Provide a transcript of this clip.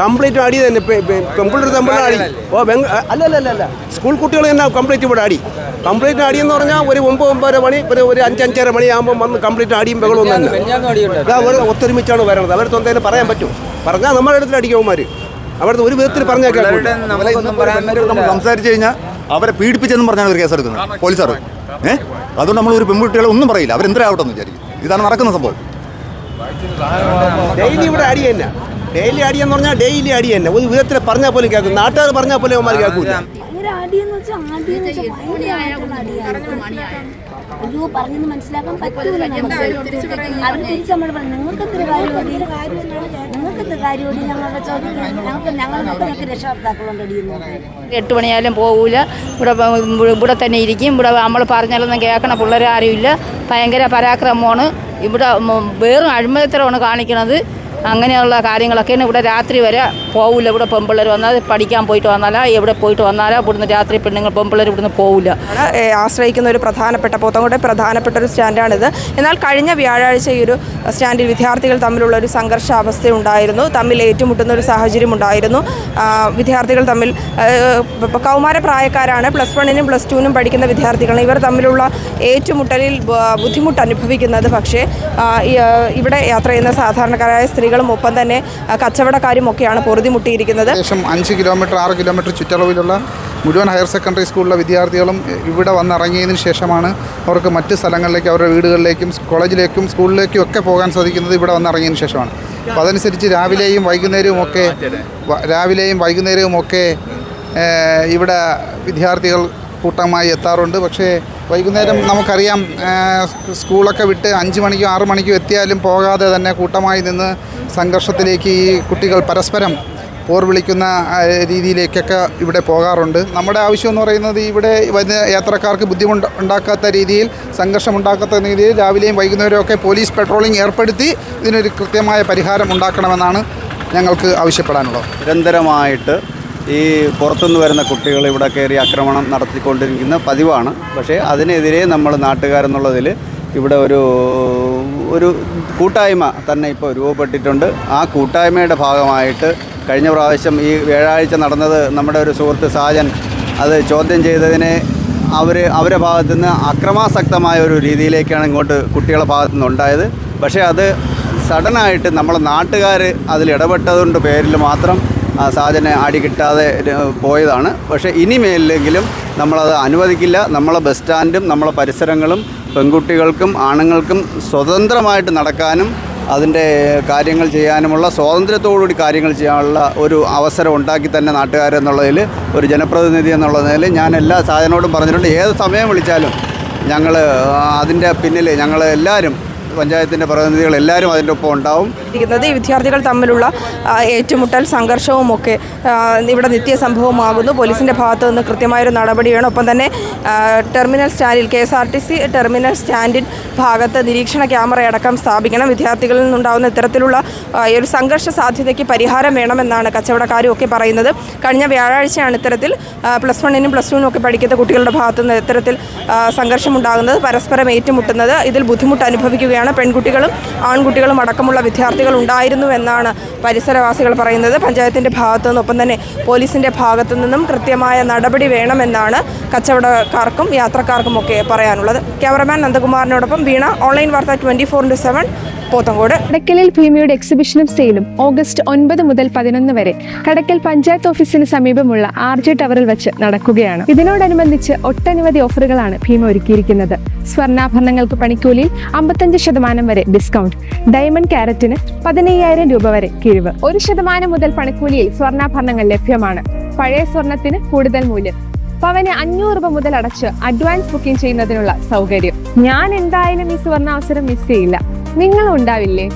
Complete അടി തന്നെ. പെമ്പിളൊരു തമ്പിൾ അടി ഓ ബംഗ അല്ല അല്ല അല്ല സ്കൂൾ കുട്ടികൾ തന്നെ കംപ്ലീറ്റ് ഇവിടെ അടി കംപ്ലീറ്റ് അടി എന്ന് പറഞ്ഞാൽ ഒരു ഒമ്പത് ഒമ്പതര മണി ഒരു ഒരു അഞ്ചഞ്ചര മണിയാകുമ്പോൾ വന്ന് കംപ്ലീറ്റ് അടിയും ബഹളവും തന്നെ. അവർ ഒത്തൊരുമിച്ചാണ് വരണത്. അവരുടെ എന്തെങ്കിലും പറയാൻ പറ്റും. പറഞ്ഞാൽ നമ്മുടെ അടുത്ത് അടിക്കവന്മാർ അവിടുത്തെ ഒരു വിധത്തിൽ പറഞ്ഞേക്കാം നമ്മൾ സംസാരിച്ചു കഴിഞ്ഞാൽ അവരെ പീഡിപ്പിച്ചെന്നും പറഞ്ഞാണ് ഒരു കേസ് എടുക്കുന്നത്. പോലീസുകാർ ഏഹ് അതുകൊണ്ട് നമ്മൾ ഒരു പെൺകുട്ടികളെ ഒന്നും പറയില്ല. അവരെന്തരാവട്ടെ എന്ന് വിചാരിക്കും. ഇതാണ് നടക്കുന്ന സംഭവം. ഡെയിലി ഇവിടെ അടി തന്നെ. ഡെയിലി അടി എന്ന് പറഞ്ഞാൽ ഡെയിലി അടി തന്നെ. ഒരു വിധത്തിൽ പറഞ്ഞാൽ പോലും കേൾക്കും നാട്ടുകാർ പറഞ്ഞാൽ പോലും അവന്മാർ കേൾക്കൂല. അയ്യോ മനസ്സിലാക്കാൻ പറ്റൂല നമുക്ക്. അവർ തിരിച്ച് നമ്മൾ പറഞ്ഞു നിങ്ങൾക്ക് എത്ര കാര്യമോടി നിങ്ങൾക്ക് എത്ര കാര്യമോടി ഞങ്ങളുടെ ചോദിക്കാൻ ഞങ്ങൾക്ക് ഞങ്ങൾ മക്കളൊക്കെ രക്ഷകർത്താക്കളുണ്ട് അടിയെന്ന് പറഞ്ഞു. എട്ട് മണിയായാലും പോകൂല ഇവിടെ ഇവിടെ തന്നെ ഇരിക്കും. ഇവിടെ നമ്മൾ പറഞ്ഞാലൊന്നും കേൾക്കണ പിള്ളേരെ ആരുമില്ല ഭയങ്കര പരാക്രമമാണ്. ഇവിടെ വേറും അഴിമതത്തരമാണ് അഴിമതിത്തരമാണ് കാണിക്കണത്. അങ്ങനെയുള്ള കാര്യങ്ങളൊക്കെയാണ് ഇവിടെ രാത്രി വരെ പോവില്ല. ഇവിടെ പെമ്പിള്ളേർ വന്നാൽ പഠിക്കാൻ പോയിട്ട് വന്നാലാ എവിടെ പോയിട്ട് വന്നാലാ ഇവിടുന്ന് രാത്രി പെണ്ണുങ്ങൾ പെമ്പിള്ളേർ ഇവിടുന്ന് പോകില്ല ആശ്രയിക്കുന്ന ഒരു പ്രധാനപ്പെട്ട പോത്തങ്കോട്ടെ പ്രധാനപ്പെട്ട ഒരു സ്റ്റാൻഡാണിത്. എന്നാൽ കഴിഞ്ഞ വ്യാഴാഴ്ച ഈ ഒരു സ്റ്റാൻഡിൽ വിദ്യാർത്ഥികൾ തമ്മിലുള്ള ഒരു സംഘർഷാവസ്ഥ ഉണ്ടായിരുന്നു തമ്മിൽ ഏറ്റുമുട്ടുന്ന ഒരു സാഹചര്യം ഉണ്ടായിരുന്നു. വിദ്യാർത്ഥികൾ തമ്മിൽ കൗമാര പ്രായക്കാരാണ്. പ്ലസ് വണ്ണിനും പ്ലസ് ടുവിനും പഠിക്കുന്ന വിദ്യാർത്ഥികൾ ഇവർ തമ്മിലുള്ള ഏറ്റുമുട്ടലിൽ ബുദ്ധിമുട്ട് അനുഭവിക്കുന്നത്. പക്ഷേ ഇവിടെ യാത്ര ചെയ്യുന്ന സാധാരണക്കാരായ സ്ത്രീകളും ഒപ്പം തന്നെ കച്ചവടക്കാരും ഒക്കെയാണ് പൊറുതിമുട്ടിയിരിക്കുന്നത്. ഏകദേശം അഞ്ച് കിലോമീറ്റർ ആറ് കിലോമീറ്റർ ചുറ്റളവിലുള്ള മുഴുവൻ ഹയർ സെക്കൻഡറി സ്കൂളിലെ വിദ്യാർത്ഥികളും ഇവിടെ വന്നിറങ്ങിയതിന് ശേഷമാണ് അവർക്ക് മറ്റ് സ്ഥലങ്ങളിലേക്ക് അവരുടെ വീടുകളിലേക്കും കോളേജിലേക്കും സ്കൂളിലേക്കും ഒക്കെ പോകാൻ സാധിക്കുന്നത് ഇവിടെ വന്നിറങ്ങിയതിന് ശേഷമാണ്. അപ്പോൾ അതനുസരിച്ച് രാവിലെയും വൈകുന്നേരവും ഒക്കെ രാവിലെയും വൈകുന്നേരവും ഒക്കെ ഇവിടെ വിദ്യാർത്ഥികൾ കൂട്ടമായി എത്താറുണ്ട്. പക്ഷേ വൈകുന്നേരം നമുക്കറിയാം സ്കൂളൊക്കെ വിട്ട് അഞ്ച് മണിക്കും ആറ് മണിക്കും എത്തിയാലും പോകാതെ തന്നെ കൂട്ടമായി നിന്ന് സംഘർഷത്തിലേക്ക് ഈ കുട്ടികൾ പരസ്പരം പോർ വിളിക്കുന്ന രീതിയിലേക്കൊക്കെ ഇവിടെ പോകാറുണ്ട്. നമ്മുടെ ആവശ്യം എന്ന് പറയുന്നത് ഇവിടെ വരുന്ന യാത്രക്കാർക്ക് ബുദ്ധിമുട്ട് ഉണ്ടാക്കാത്ത രീതിയിൽ സംഘർഷം ഉണ്ടാക്കാത്ത രീതിയിൽ രാവിലെയും വൈകുന്നേരവും ഒക്കെ പോലീസ് പെട്രോളിംഗ് ഏർപ്പെടുത്തി ഇതിനൊരു കൃത്യമായ പരിഹാരം ഉണ്ടാക്കണമെന്നാണ് ഞങ്ങൾക്ക് ആവശ്യപ്പെടാനുള്ളത്. നിരന്തരമായിട്ട് ഈ പുറത്തുനിന്ന് വരുന്ന കുട്ടികൾ ഇവിടെ കയറി ആക്രമണം നടത്തിക്കൊണ്ടിരിക്കുന്ന പതിവാണ്. പക്ഷേ അതിനെതിരെ നമ്മൾ നാട്ടുകാരെന്നുള്ളതിൽ ഇവിടെ ഒരു ഒരു കൂട്ടായ്മ തന്നെ ഇപ്പോൾ രൂപപ്പെട്ടിട്ടുണ്ട്. ആ കൂട്ടായ്മയുടെ ഭാഗമായിട്ട് കഴിഞ്ഞ പ്രാവശ്യം ഈ വ്യാഴാഴ്ച നടന്നത് നമ്മുടെ ഒരു സുഹൃത്ത് സാജൻ അത് ചോദ്യം ചെയ്തതിനെ അവർ അവരുടെ ഭാഗത്തുനിന്ന് അക്രമാസക്തമായ ഒരു രീതിയിലേക്കാണ് ഇങ്ങോട്ട് കുട്ടികളുടെ ഭാഗത്തു നിന്നുണ്ടായത് പക്ഷേ അത് സഡനായിട്ട് നമ്മളെ നാട്ടുകാർ അതിൽ ഇടപെട്ടതുകൊണ്ട് പേരിൽ മാത്രം ആ സാധനം ആടി കിട്ടാതെ പോയതാണ്. പക്ഷേ ഇനിമേലെങ്കിലും നമ്മളത് അനുവദിക്കില്ല. നമ്മളെ ബസ് സ്റ്റാൻഡും നമ്മളെ പരിസരങ്ങളും പെൺകുട്ടികൾക്കും ആണുങ്ങൾക്കും സ്വതന്ത്രമായിട്ട് നടക്കാനും അതിന്റെ കാര്യങ്ങൾ ചെയ്യാനുമുള്ള സ്വാതന്ത്ര്യത്തോടുകൂടി കാര്യങ്ങൾ ചെയ്യാനുള്ള ഒരു അവസരം ഉണ്ടാക്കി തന്നെ നാട്ടുകാരെന്നുള്ളതിൽ ഒരു ജനപ്രതിനിധി എന്നുള്ള നിലയിൽ ഞാൻ എല്ലാ സാധനോടും പറഞ്ഞിട്ടുണ്ട്. ഏത് സമയം വിളിച്ചാലും ഞങ്ങൾ അതിന്റെ പിന്നിൽ ഞങ്ങൾ എല്ലാവരും പഞ്ചായത്തിന്റെ പ്രതിനിധികൾ എല്ലാവരും അതിന്റെ ഒപ്പം ഉണ്ടാവും. ഈ വിദ്യാർത്ഥികൾ തമ്മിലുള്ള ഏറ്റുമുട്ടൽ സംഘർഷവും ഒക്കെ ഇവിടെ നിത്യസംഭവമാകുന്നു. പോലീസിന്റെ ഭാഗത്തു നിന്ന് കൃത്യമായൊരു നടപടി വേണം ഒപ്പം തന്നെ ടെർമിനൽ സ്റ്റാൻഡിൽ K S R T C terminal standing ഭാഗത്ത് നിരീക്ഷണ ക്യാമറ അടക്കം സ്ഥാപിക്കണം. വിദ്യാർത്ഥികളിൽ നിന്നുണ്ടാകുന്ന ഇത്തരത്തിലുള്ള ഒരു സംഘർഷ സാധ്യതയ്ക്ക് പരിഹാരം വേണമെന്നാണ് കച്ചവടക്കാരും ഒക്കെ പറയുന്നത്. കഴിഞ്ഞ വ്യാഴാഴ്ചയാണ് ഇത്തരത്തിൽ പ്ലസ് വണ്ണിനും പ്ലസ് ടുവിനും ഒക്കെ പഠിക്കുന്ന കുട്ടികളുടെ ഭാഗത്തുനിന്ന് ഇത്തരത്തിൽ സംഘർഷമുണ്ടാകുന്നത്. പരസ്പരം ഏറ്റുമുട്ടുന്നത്. ഇതിൽ ബുദ്ധിമുട്ട് അനുഭവിക്കുകയാണ് പെൺകുട്ടികളും ആൺകുട്ടികളും അടക്കമുള്ള വിദ്യാർത്ഥികൾ ഉണ്ടായിരുന്നു എന്നാണ് പരിസരവാസികൾ പറയുന്നത്. പഞ്ചായത്തിന്റെ ഭാഗത്തു നിന്നും ഒപ്പം തന്നെ പോലീസിന്റെ ഭാഗത്തു നിന്നും കൃത്യമായ നടപടി വേണമെന്നാണ് കച്ചവടക്കാർക്കും യാത്രക്കാർക്കും ഒക്കെ പറയാനുള്ളത്. ക്യാമറമാൻ നന്ദകുമാറിനോടൊപ്പം വീണ ഓൺലൈൻ വാർത്ത twenty four into seven Pothencode കടക്കലിൽ ഭീമയുടെ എക്സിബിഷനും സെയിലും ഓഗസ്റ്റ് ഒൻപത് മുതൽ പതിനൊന്ന് വരെ. കടക്കൽ പഞ്ചായത്ത് ഓഫീസിന് സമീപമുള്ള ആർ ജെ ടവറിൽ വെച്ച് നടക്കുകയാണ്. ഇതിനോടനുബന്ധിച്ച് ഒട്ടനവധി ഓഫറുകളാണ് ഭീമ ഒരുക്കിയിരിക്കുന്നത്. സ്വർണാഭരണങ്ങൾക്ക് പണിക്കൂലിയിൽ അമ്പത്തഞ്ച് ശതമാനം വരെ ഡിസ്കൗണ്ട് ഡയമണ്ട് ക്യാരറ്റിന് പതിനയ്യായിരം രൂപ വരെ കിഴിവ്. ഒരു ശതമാനം മുതൽ പണിക്കൂലിയിൽ സ്വർണാഭരണങ്ങൾ ലഭ്യമാണ്. പഴയ സ്വർണത്തിന് കൂടുതൽ മൂല്യം. പവന് അഞ്ഞൂറ് രൂപ മുതൽ അടച്ച് അഡ്വാൻസ് ബുക്കിംഗ് ചെയ്യുന്നതിനുള്ള സൗകര്യം. ഞാൻ എന്തായാലും ഈ സുവർണ അവസരം മിസ് ചെയ്യില്ല. നിങ്ങളും ഉണ്ടാവില്ലേ